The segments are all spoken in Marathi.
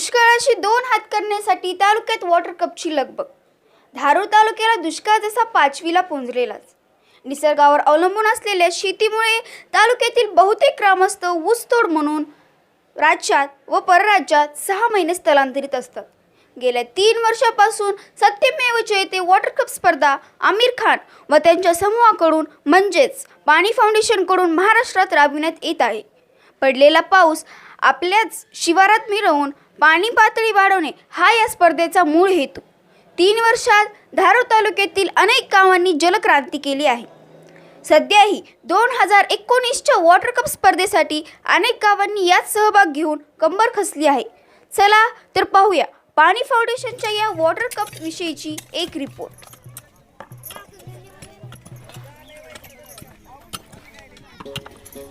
दुष्काळाशी दोन हात करण्यासाठी तालुक्यात वॉटर कपची लगबग. धारूर तालुक्याला दुष्काळ जसा पाचवीला पोंजलेलाच. निसर्गावर अवलंबून असलेल्या शेतीमुळे तालुक्यातील बहुतेक ग्रामस्थ ऊसतोड म्हणून राज्यात व परराज्यात सहा महिने स्थलांतरित असतात. गेल्या तीन वर्षापासून सत्यमेव जयते वॉटर कप स्पर्धा आमिर खान व त्यांच्या समूहाकडून म्हणजेच पाणी फाउंडेशनकडून महाराष्ट्रात राबविण्यात येत आहे. पडलेला पाऊस आपल्याच शिवारात मिरवून पाणी पातळी वाढवणे हा या स्पर्धेचा मूळ हेतू. तीन वर्षात धारूर तालुक्यातील अनेक गावांनी जलक्रांती केली आहे. सध्याही दोन हजार एकोणीसच्या वॉटर कप स्पर्धेसाठी अनेक गावांनी यात सहभाग घेऊन कंबर खसली आहे. चला तर पाहूया पाणी फाउंडेशनच्या या वॉटर कप विषयीची एक रिपोर्ट.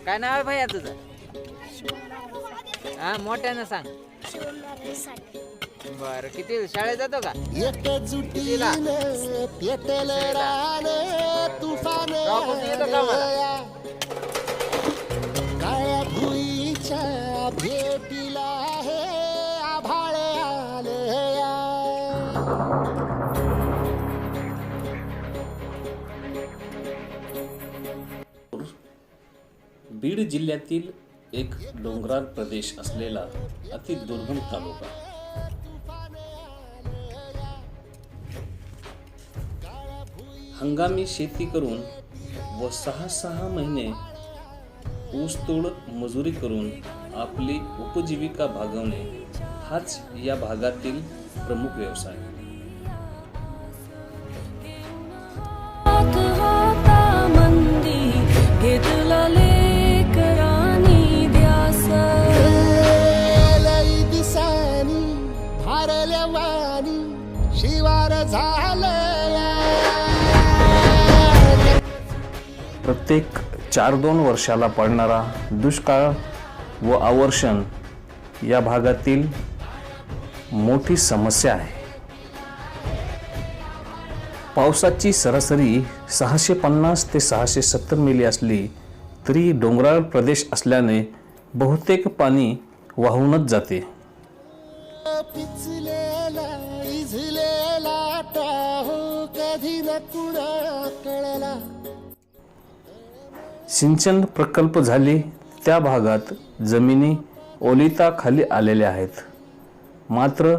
काय नाव आहे भैया तुझं? हा मोठ्यानं सांग. बर किती? शाळेत जातो का? कितीला? पेटल रान येतो का मला काळ्या भुईच्या भेटीला हे आभाळ आलया बीड जिल्ह्यातील एक डोंगराळ प्रदेश असलेला अति दुर्गम तालुका. हंगामी शेती करून व सहा सहा महिने ऊसतोड मजुरी करून आपली उपजीविका भागवणे हाच या भागातील प्रमुख व्यवसाय. प्रत्येक चार दोन वर्षाला पडणारा दुष्काळ व आवर्षण या भागातील मोठी समस्या आहे. पावसाची सरासरी सहाशे पन्नास ते सहाशे सत्तर मिली असली तरी डोंगराळ प्रदेश असल्याने बहुतेक पाणी वाहूनच जाते. कधी न कुणा कळला. सिंचन प्रकल्प झाले त्या भागात जमिनी ओलिताखाली आलेल्या आहेत. मात्र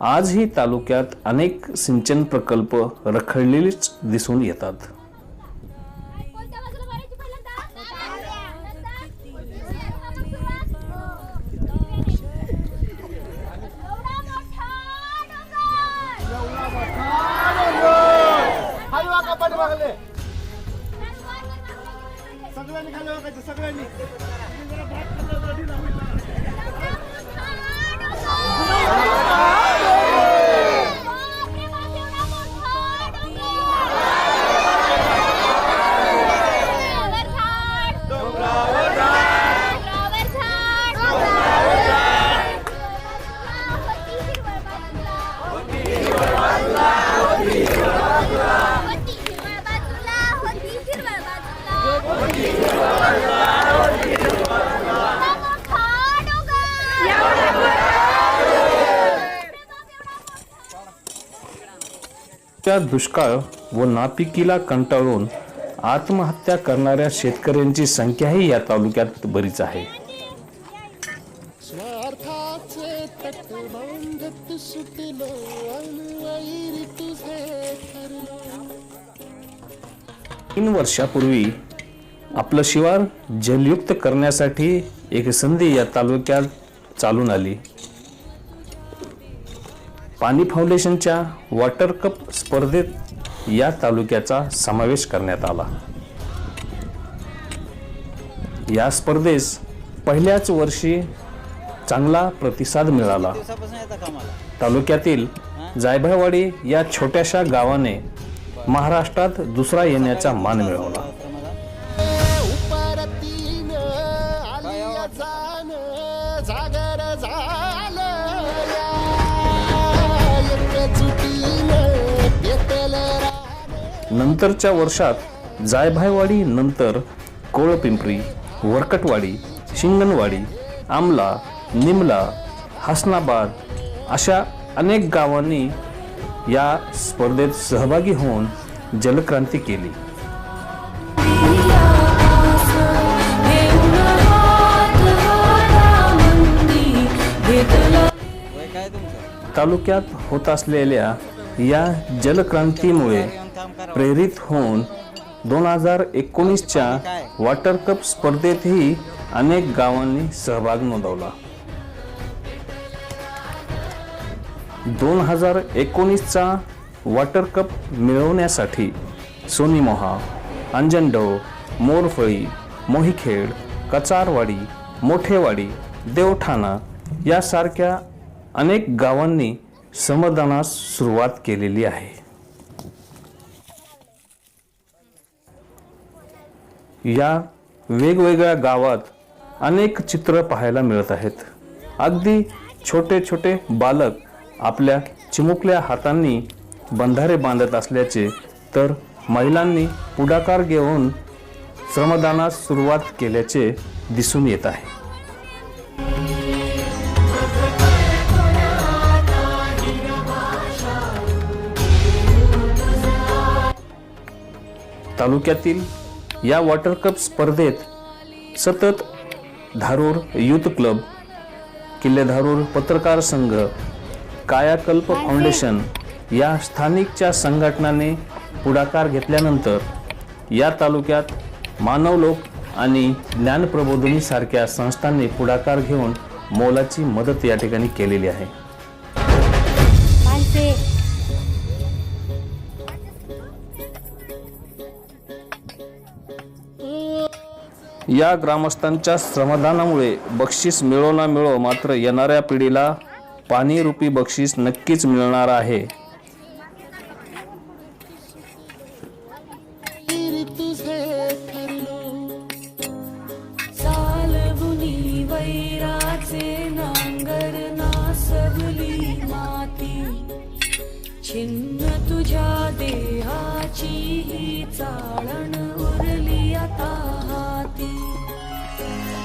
आजही तालुक्यात अनेक सिंचन प्रकल्प रखडलेलेच दिसून येतात. त्या दुष्काळ व नापिकीला कंटाळून आत्महत्या करणाऱ्या शेतकऱ्यांची संख्याही या तालुक्यात बरीच आहे. तीन वर्षापूर्वी आपलं शिवार जलयुक्त करण्यासाठी एक संधी या तालुक्यात चालून आली. पाणी फाउंडेशनच्या वॉटर कप स्पर्धेत या तालुक्याचा समावेश करण्यात आला. या स्पर्धेस पहिल्याच वर्षी चांगला प्रतिसाद मिळाला. तालुक्यातील जायभावाडी या छोट्याशा गावाने महाराष्ट्रात दुसरा येण्याचा मान मिळवला. नंतरच्या वर्षात जायभायवाडी नंतर कोळपिंपरी वरकटवाडी शिंगणवाडी आमला निमला हसनाबाद अशा अनेक गावांनी या स्पर्धेत सहभागी होऊन जलक्रांती केली. तालुक्यात होत असलेल्या या जलक्रांतीमुळे प्रेरित होऊन दोन हजार एकोणीसच्या वॉटर कप स्पर्धेतही अनेक गावांनी सहभाग नोंदवला. दोन हजार एकोणीसचा वॉटर कप मिळवण्यासाठी सोनीमोहा अंजनडो मोरफळी मोहिखेड कचारवाडी मोठेवाडी देवठाणा यासारख्या अनेक गावांनी श्रमदानास सुरुवात केलेली आहे. या वेगवेगळ्या गावात अनेक चित्र पाहायला मिळत आहेत. अगदी छोटे छोटे बालक आपल्या चिमुकल्या हातांनी बंधारे बांधत असल्याचे तर महिलांनी पुढाकार घेऊन श्रमदानास सुरुवात केल्याचे दिसून येत आहे. तालुक्यातील या वॉटर कप स्पर्धेत सतत धारूर युथ क्लब किल्ले धारूर पत्रकार संघ कायाकल्प फाउंडेशन या स्थानिकच्या संघटनाने पुढाकार घेतल्यानंतर या तालुक्यात मानवलोक आणि ज्ञानप्रबोधनीसारख्या संस्थांनी पुढाकार घेऊन मोलाची मदत या ठिकाणी केलेली आहे. या ग्रामस्थांच्या श्रमदानामुळे बक्षीस मिळो ना मिळो मात्र येणाऱ्या पिढीला पाणीरूपी बक्षीस नक्कीच मिळणार आहे. तुझ्या देहाची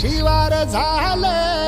शिवार झालया